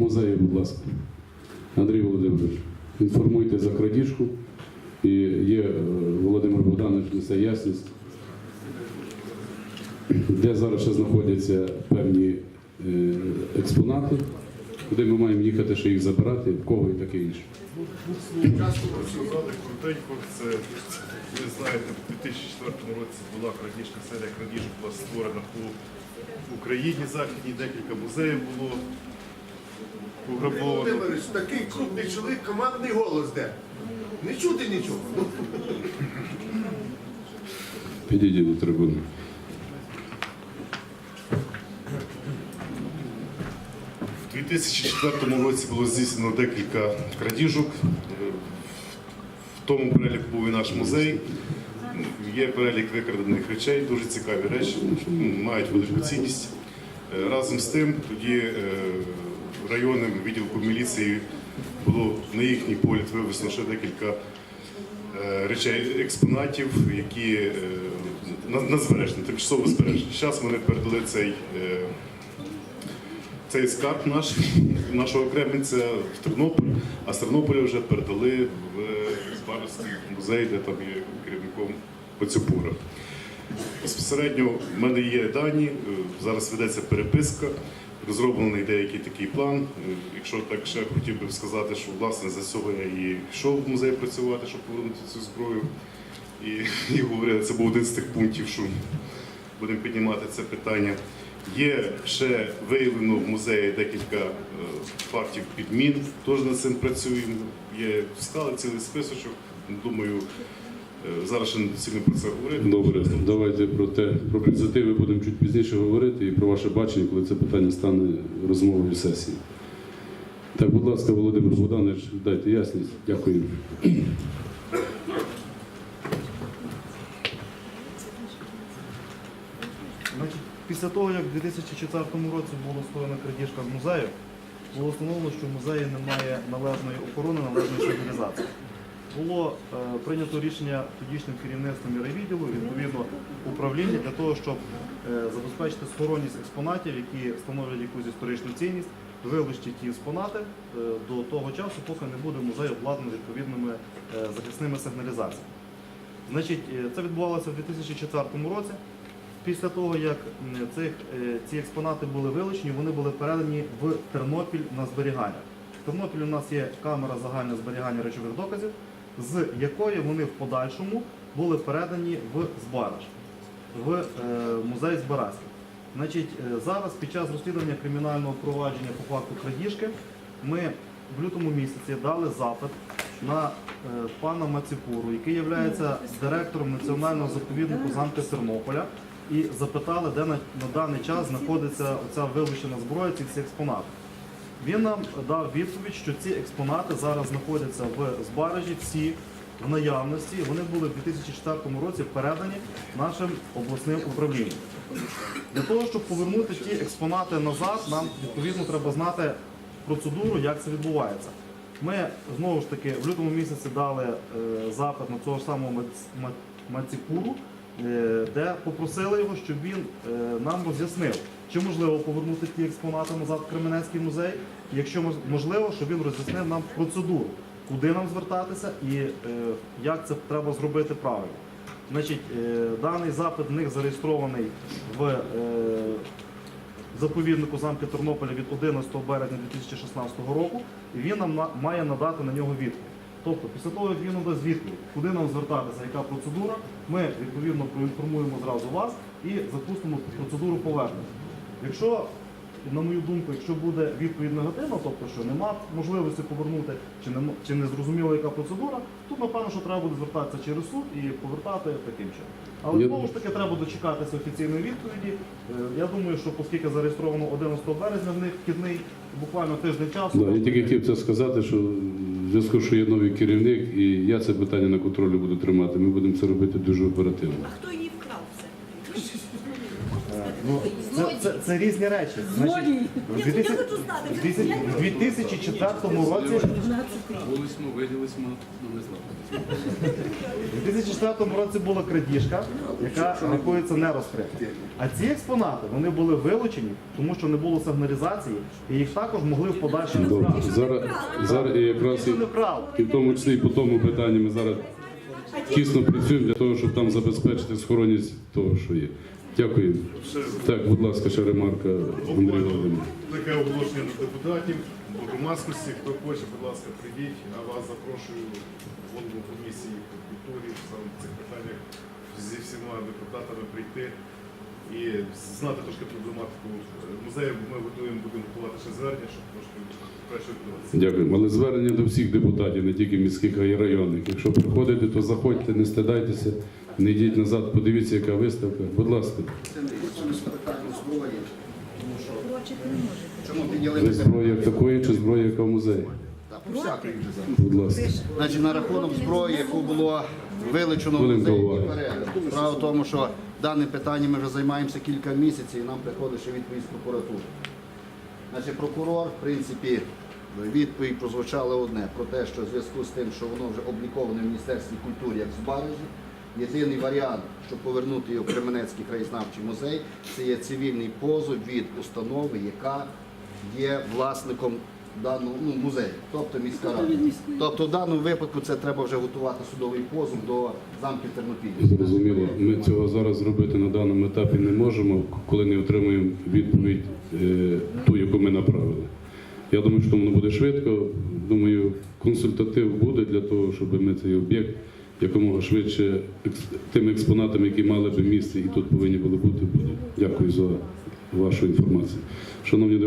музею, будь ласка. Андрій Володимирович, інформуйте за крадіжку. І є е, Володимир Богданович несе ясність, де зараз ще знаходяться певні е, експонати, куди ми маємо їхати, ще їх забирати, в кого і таке інше. Часто розказали коротенько. Це ви знаєте, в 2004 році була крадіжка серія крадіжок була створена по Україні західній, декілька музеїв було Андрій. Володимирович, такий крупний чоловік, командний голос де. Не чути нічого. Підійдіть до трибуни. У 2004 році було здійснено декілька крадіжок. В тому переліку був і наш музей. Є перелік викрадених речей, дуже цікаві речі, ну, мають велику цінність. Е, Разом з тим, тоді е, районним відділком міліції було на їхній політ вивезено ще декілька е, речей, експонатів, які е, на, збереження, тимчасово збережені. Зараз вони передали цей. е, цей скарб наш, нашого Кремінця в Тернопіль, а з Тернополя вже передали в Збаровський музей, де там є керівником Поцюпура. Безпосередньо в мене є дані, зараз ведеться переписка, розроблений деякий такий план. Е, Якщо так ще хотів би сказати, що власне за цього я і йшов в музей працювати, щоб повернути цю зброю. І, і говорили, це був один з тих пунктів, що будемо піднімати це питання. Є ще виявлено в музеї декілька е, фактів підмін, теж над цим працюємо. Є скали, цілий списочок. Думаю, зараз ще не доцільно про це говорити. Добре, давайте про те, про позитиви будемо чуть пізніше говорити і про ваше бачення, коли це питання стане розмовою сесії. Так, будь ласка, Володимир Богданович, дайте ясність. Дякую. Після того, як в 2004 році була створена крадіжка з музею, було встановлено, що в музеї немає належної охорони, належної стабілізації. Було е, прийнято рішення тодішнім керівництвом і відповідно управління для того, щоб е, забезпечити схоронність експонатів, які становлять якусь історичну цінність, вилучити ті експонати е, до того часу, поки не буде музей обладнаний відповідними е, захисними сигналізаціями. Значить, е, це відбувалося в 2004 році. Після того, як цих, е, ці експонати були вилучені, вони були передані в Тернопіль на зберігання. В Тернопіль у нас є камера загального зберігання речових доказів, з якої вони в подальшому були передані в Збараж, в е, музей Збаразький. Значить, е, зараз під час розслідування кримінального провадження по факту крадіжки ми в лютому місяці дали запит на е, пана Маціпуру, який є директором національного заповіднику замки Тернополя, і запитали, де на, на даний час знаходиться оця вилучена зброя, ці всі експонати. Він нам дав відповідь, що ці експонати зараз знаходяться в збаражі всі в наявності. Вони були в 2004 році передані нашим обласним управлінням. Для того, щоб повернути ті експонати назад, нам відповідно треба знати процедуру, як це відбувається. Ми знову ж таки в лютому місяці дали е, запит на цього ж самого Мац- Ма- Маціпуру, е, де попросили його, щоб він е, нам роз'яснив, чи можливо повернути ті експонати назад в Кременецький музей, якщо можливо, щоб він роз'яснив нам процедуру, куди нам звертатися і е, як це треба зробити правильно. Значить, е, даний запит в них зареєстрований в е, заповіднику замки Тернополя від 11 березня 2016 року, і він нам на- має надати на нього відповідь. Тобто, після того, як він надасть відповідь, куди нам звертатися, яка процедура, ми відповідно проінформуємо зразу вас і запустимо процедуру повернення. Якщо, на мою думку, якщо буде відповідь негативна, тобто що нема можливості повернути, чи не, чи не зрозуміло, яка процедура, тут напевно, що треба буде звертатися через суд і повертати таким чином. Але знову ж таки треба дочекатися офіційної відповіді. Е, Я думаю, що оскільки зареєстровано 11 березня в них вхідний, бухвально тиждень часу. Да, я тільки хотів це сказати, що в зв'язку, що є новий керівник, і я це питання на контролі буду тримати. Ми будемо це робити дуже оперативно. А хто? Ну, це, це, це різні речі. Злодій. в Ні, я 2000 хочу знати. в 2000 в 2004 році Вулицьмо, виділисьмо, ну не знаю. У 2004 році була крадіжка, яка рахується не розкрита. А ці експонати вони були вилучені, тому що не було сигналізації, і їх також могли в подальшому Добре. вкрасти. Зараз, зараз і якраз і, Ніхто не вкрав. і в тому числі і по тому питанню ми зараз тісно працюємо для того, щоб там забезпечити схоронність того, що є. Дякую. Так, будь ласка, ще ремарка Андрій Володимирович. Таке оголошення до депутатів, до громадськості. Хто хоче, будь ласка, прийдіть, а вас запрошую в голову комісії по культурі саме в цих питаннях зі всіма депутатами прийти і знати трошки проблематику музею. Ми готуємо, будемо готувати ще звернення, щоб трошки краще відбуватися. Дякую. Але звернення до всіх депутатів, не тільки міських, а й районних. Якщо приходите, то заходьте, не стидайтеся, не йдіть назад, подивіться, яка виставка. Будь ласка, Це не питання зброї, тому що чому ви підняли зброя як такої чи зброя, яка в музеї? Та всякої вже зараз. Будь ласка. Значить, на рахунок зброї, яку було вилучено в Хвилинку музеї уваги. Справа в тому, що даним питанням ми вже займаємося кілька місяців і нам приходить ще відповідь з прокуратури. Значить, прокурор, в принципі, відповідь прозвучала одне про те, що в зв'язку з тим, що воно вже обліковане в Міністерстві культури як збережі, єдиний варіант, щоб повернути його в Кременецький краєзнавчий музей, це є цивільний позов від установи, яка є власником даного ну, музею, тобто міська рада. Тобто в даному випадку це треба вже готувати судовий позов до замків Тернопілля. Зрозуміло, ми цього зараз зробити на даному етапі не можемо, коли не отримаємо відповідь е, ту, яку ми направили. Я думаю, що воно буде швидко. Думаю, консультатив буде для того, щоб ми цей об'єкт якомога швидше тими експонатами, які мали би місце і тут повинні були бути. Дякую за вашу інформацію. Шановні